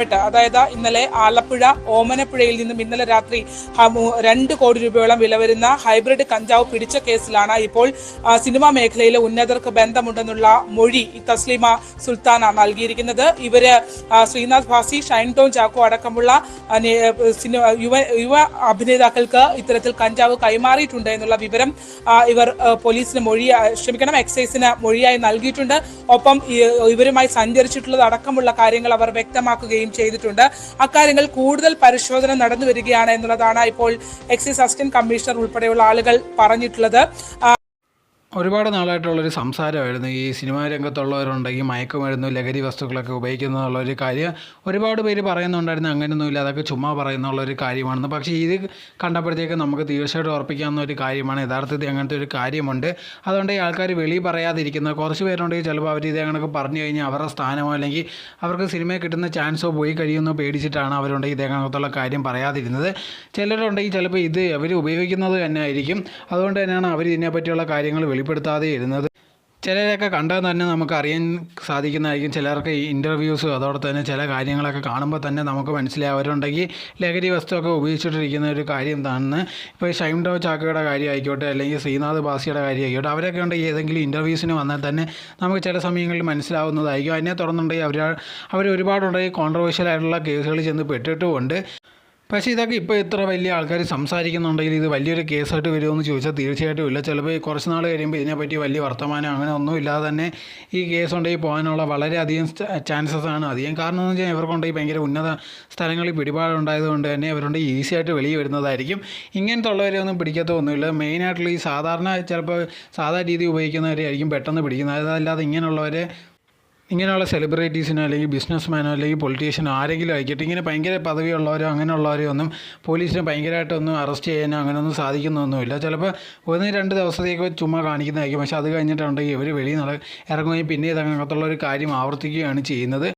ബന്ധപ്പെട്ട് അതായത് ഇന്നലെ ആലപ്പുഴ ഓമനപ്പുഴയിൽ നിന്നും ഇന്നലെ രാത്രി രണ്ട് കോടി രൂപയോളം വില വരുന്ന ഹൈബ്രിഡ് കഞ്ചാവ് പിടിച്ച കേസിലാണ് ഇപ്പോൾ സിനിമാ മേഖലയിലെ ഉന്നതർക്ക് ബന്ധമുണ്ടെന്നുള്ള മൊഴി തസ്ലിമ സുൽത്താന നൽകിയിരിക്കുന്നത്. ഇവർ ശ്രീനാഥ് ഭാസി ഷൈൻ ടോൺ ചാക്കോ അടക്കമുള്ള യുവ യുവ അഭിനേതാക്കൾക്ക് ഇത്തരത്തിൽ കഞ്ചാവ് കൈമാറിയിട്ടുണ്ട് എന്നുള്ള വിവരം ഇവർ പോലീസിന് മൊഴി ക്ഷമിക്കണം എക്സൈസിന് മൊഴിയായി നൽകിയിട്ടുണ്ട്. ഒപ്പം ഇവരുമായി സഞ്ചരിച്ചിട്ടുള്ളത് അടക്കമുള്ള കാര്യങ്ങൾ അവർ വ്യക്തമാക്കുകയും ചെയ്തിട്ടുണ്ട്. അക്കാര്യങ്ങൾ കൂടുതൽ പരിശോധന നടന്നു വരികയാണ് എന്നുള്ളതാണ് ഇപ്പോൾ എക്സൈസ് അസിസ്റ്റന്റ് കമ്മീഷണർ ഉൾപ്പെടെയുള്ള ആളുകൾ പറഞ്ഞിട്ടുള്ളത്. ഒരുപാട് നാളായിട്ടുള്ളൊരു സംസാരമായിരുന്നു. ഈ സിനിമാ രംഗത്തുള്ളവരുണ്ടെങ്കിൽ മയക്കുമരുന്ന് ലഹരി വസ്തുക്കളൊക്കെ ഉപയോഗിക്കുന്നുള്ള കാര്യം ഒരുപാട് പേര് പറയുന്നുണ്ടായിരുന്നു. അങ്ങനെയൊന്നുമില്ല അതൊക്കെ ചുമ്മാ പറയുന്നുള്ള ഒരു കാര്യമാണെന്ന്. പക്ഷേ ഇത് കണ്ടപ്പോഴത്തേക്ക് നമുക്ക് തീർച്ചയായിട്ടും ഉറപ്പിക്കാവുന്ന ഒരു കാര്യമാണ്. യഥാർത്ഥത്തിൽ അങ്ങനത്തെ ഒരു കാര്യമുണ്ട്. അതുകൊണ്ട് ഈ ആൾക്കാർ വെളി പറയാതിരിക്കുന്നത് കുറച്ച് പേരുണ്ടെങ്കിൽ ചിലപ്പോൾ അവർ ഇതേ കണക്ക് പറഞ്ഞു കഴിഞ്ഞാൽ അവരുടെ സ്ഥാനമോ അല്ലെങ്കിൽ അവർക്ക് സിനിമയിൽ കിട്ടുന്ന ചാൻസോ പോയി കഴിയുമെന്നോ പേടിച്ചിട്ടാണ് അവരുണ്ടെങ്കിൽ ഇതേ കണക്കത്തുള്ള കാര്യം പറയാതിരുന്നത്. ചിലരുണ്ടെങ്കിൽ ചിലപ്പോൾ ഇത് അവർ ഉപയോഗിക്കുന്നത് തന്നെ ആയിരിക്കും. അതുകൊണ്ട് തന്നെയാണ് അവർ ഇതിനെപ്പറ്റിയുള്ള കാര്യങ്ങൾ വെളിപ്പെടുത്താതെ ഇരുന്നത്. ചിലരൊക്കെ കണ്ടാൽ തന്നെ നമുക്ക് അറിയാൻ സാധിക്കുന്നതായിരിക്കും. ചിലർക്ക് ഈ ഇന്റർവ്യൂസ് അതോടെ തന്നെ ചില കാര്യങ്ങളൊക്കെ കാണുമ്പോൾ തന്നെ നമുക്ക് മനസ്സിലാവരുണ്ടെങ്കിൽ ലഹരി വസ്തുവൊക്കെ ഉപയോഗിച്ചിട്ടിരിക്കുന്ന ഒരു കാര്യം എന്താണെന്ന് ഇപ്പോൾ ഷൈം ഡോ ചാക്കയുടെ കാര്യം ആയിക്കോട്ടെ അല്ലെങ്കിൽ ശ്രീനാഥ് ബാസിയുടെ കാര്യം ആയിക്കോട്ടെ അവരൊക്കെ ഉണ്ടെങ്കിൽ ഏതെങ്കിലും ഇന്റർവ്യൂസിന് വന്നാൽ തന്നെ നമുക്ക് ചില സമയങ്ങളിൽ മനസ്സിലാവുന്നതായിരിക്കും. അതിനെ തുടർന്നുണ്ടെങ്കിൽ അവർ അവർ ഒരുപാടുണ്ടെങ്കിൽ കോൺട്രവേഴ്ഷ്യൽ ആയിട്ടുള്ള കേസുകളിൽ ചെന്ന് പെട്ടിട്ടുമുണ്ട്. പക്ഷേ ഇതൊക്കെ ഇപ്പോൾ ഇത്ര വലിയ ആൾക്കാർ സംസാരിക്കുന്നുണ്ടെങ്കിൽ ഇത് വലിയൊരു കേസായിട്ട് വരുമെന്ന് ചോദിച്ചാൽ തീർച്ചയായിട്ടും ഇല്ല. ചിലപ്പോൾ കുറച്ച് നാൾ കഴിയുമ്പോൾ ഇതിനെപ്പറ്റി വലിയ വർത്തമാനം അങ്ങനെ ഒന്നും ഇല്ലാതെ തന്നെ ഈ കേസ് ഉണ്ടെങ്കിൽ പോകാനുള്ള വളരെയധികം ചാൻസസ് ആണ്. അധികം കാരണം എന്ന് വെച്ചാൽ ഇവർക്കുണ്ടെങ്കിൽ ഭയങ്കര ഉന്നത സ്ഥലങ്ങളിൽ പിടിപാടുണ്ടായതുകൊണ്ട് തന്നെ അവരുണ്ട് ഈസി ആയിട്ട് വെളിയിൽ വരുന്നതായിരിക്കും. ഇങ്ങനത്തെ ഉള്ളവരെ ഒന്നും പിടിക്കത്തൊന്നുമില്ല മെയിനായിട്ടുള്ള ഈ സാധാരണ ചിലപ്പോൾ സാധാരണ രീതി ഉപയോഗിക്കുന്നവരെ ആയിരിക്കും പെട്ടെന്ന് പിടിക്കുന്നത്. അതല്ലാതെ ഇങ്ങനെയുള്ളവരെ ഇങ്ങനെയുള്ള സെലിബ്രിറ്റീസിനോ അല്ലെങ്കിൽ ബിസിനസ്മാനോ അല്ലെങ്കിൽ പൊളിറ്റീഷ്യനോ ആരെങ്കിലും ആയിക്കോട്ടെ ഇങ്ങനെ ഭയങ്കര പദവിയുള്ളവരോ അങ്ങനെയുള്ളവരോ ഒന്നും പോലീസിനെ ഭയങ്കരമായിട്ടൊന്നും അറസ്റ്റ് ചെയ്യാനോ അങ്ങനെയൊന്നും സാധിക്കുന്നൊന്നുമില്ല. ചിലപ്പോൾ ഒന്ന് രണ്ട് ദിവസത്തേക്ക് ചുമ്മാ കാണിക്കുന്നതായിരിക്കും. പക്ഷേ അത് കഴിഞ്ഞിട്ടുണ്ടെങ്കിൽ ഇവർ വെളിയിൽ നട ഇറങ്ങുകയും പിന്നെ ഇതങ്ങനത്തുള്ള ഒരു കാര്യം ആവർത്തിക്കുകയാണ് ചെയ്യുന്നത്.